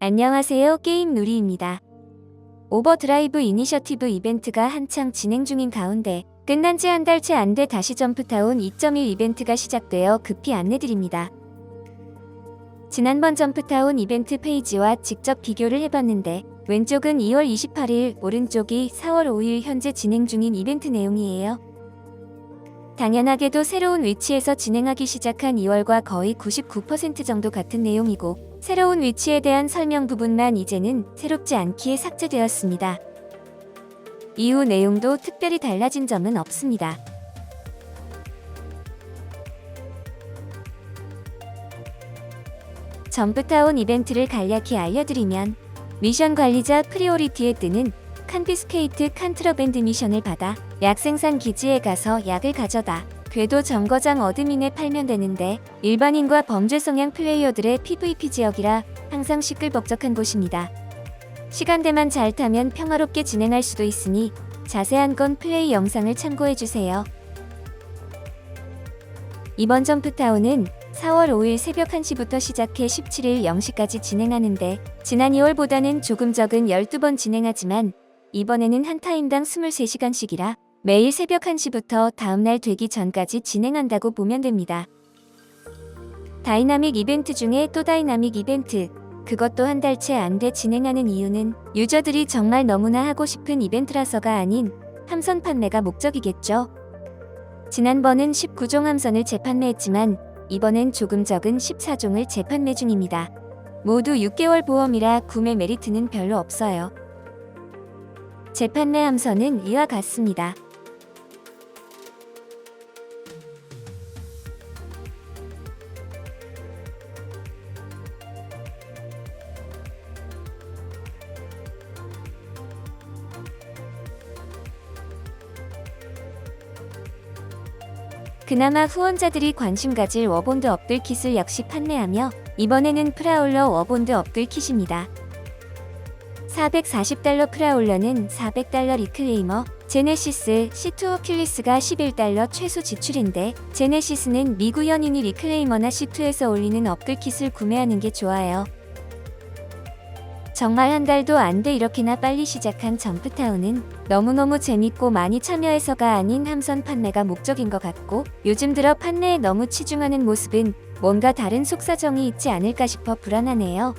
안녕하세요. 게임 누리입니다. 오버드라이브 이니셔티브 이벤트가 한창 진행 중인 가운데 끝난 지 한 달째 안돼 다시 점프타운 2.1 이벤트가 시작되어 급히 안내드립니다. 지난번 점프타운 이벤트 페이지와 직접 비교를 해봤는데 왼쪽은 2월 28일, 오른쪽이 4월 5일 현재 진행 중인 이벤트 내용이에요. 당연하게도 새로운 위치에서 진행하기 시작한 2월과 거의 99% 정도 같은 내용이고 새로운 위치에 대한 설명 부분만 이제는 새롭지 않기에 삭제되었습니다. 이후 내용도 특별히 달라진 점은 없습니다. 점프타운 이벤트를 간략히 알려드리면 미션 관리자 프리오리티에 뜨는 칸피스케이트 칸트러밴드 미션을 받아 약 생산 기지에 가서 약을 가져다 궤도 정거장 어드민에 팔면 되는데 일반인과 범죄 성향 플레이어들의 PVP 지역이라 항상 시끌벅적한 곳입니다. 시간대만 잘 타면 평화롭게 진행할 수도 있으니 자세한 건 플레이 영상을 참고해주세요. 이번 점프타운은 4월 5일 새벽 1시부터 시작해 17일 0시까지 진행하는데 지난 2월보다는 조금 적은 12번 진행하지만 이번에는 한 타임당 23시간씩이라 매일 새벽 1시부터 다음날 되기 전까지 진행한다고 보면 됩니다. 다이나믹 이벤트 중에 또 다이나믹 이벤트, 그것도 한 달째 안돼 진행하는 이유는 유저들이 정말 너무나 하고 싶은 이벤트라서가 아닌 함선 판매가 목적이겠죠. 지난번은 19종 함선을 재판매했지만 이번엔 조금 적은 14종을 재판매 중입니다. 모두 6개월 보험이라 구매 메리트는 별로 없어요. 재판매 함선은 이와 같습니다. 그나마 후원자들이 관심 가질 워본드 업글 킷을 역시 판매하며 이번에는 프라울러 워본드 업글 킷입니다. 440달러 프라울러는 400달러 리클레이머, 제네시스, C2 오큘리스가 11달러 최소 지출인데 제네시스는 미구 연인이 리클레이머나 C2에서 올리는 업글 킷을 구매하는 게 좋아요. 정말 한 달도 안 돼 이렇게나 빨리 시작한 점프타운은 너무너무 재밌고 많이 참여해서가 아닌 함선 판매가 목적인 것 같고 요즘 들어 판매에 너무 치중하는 모습은 뭔가 다른 속사정이 있지 않을까 싶어 불안하네요.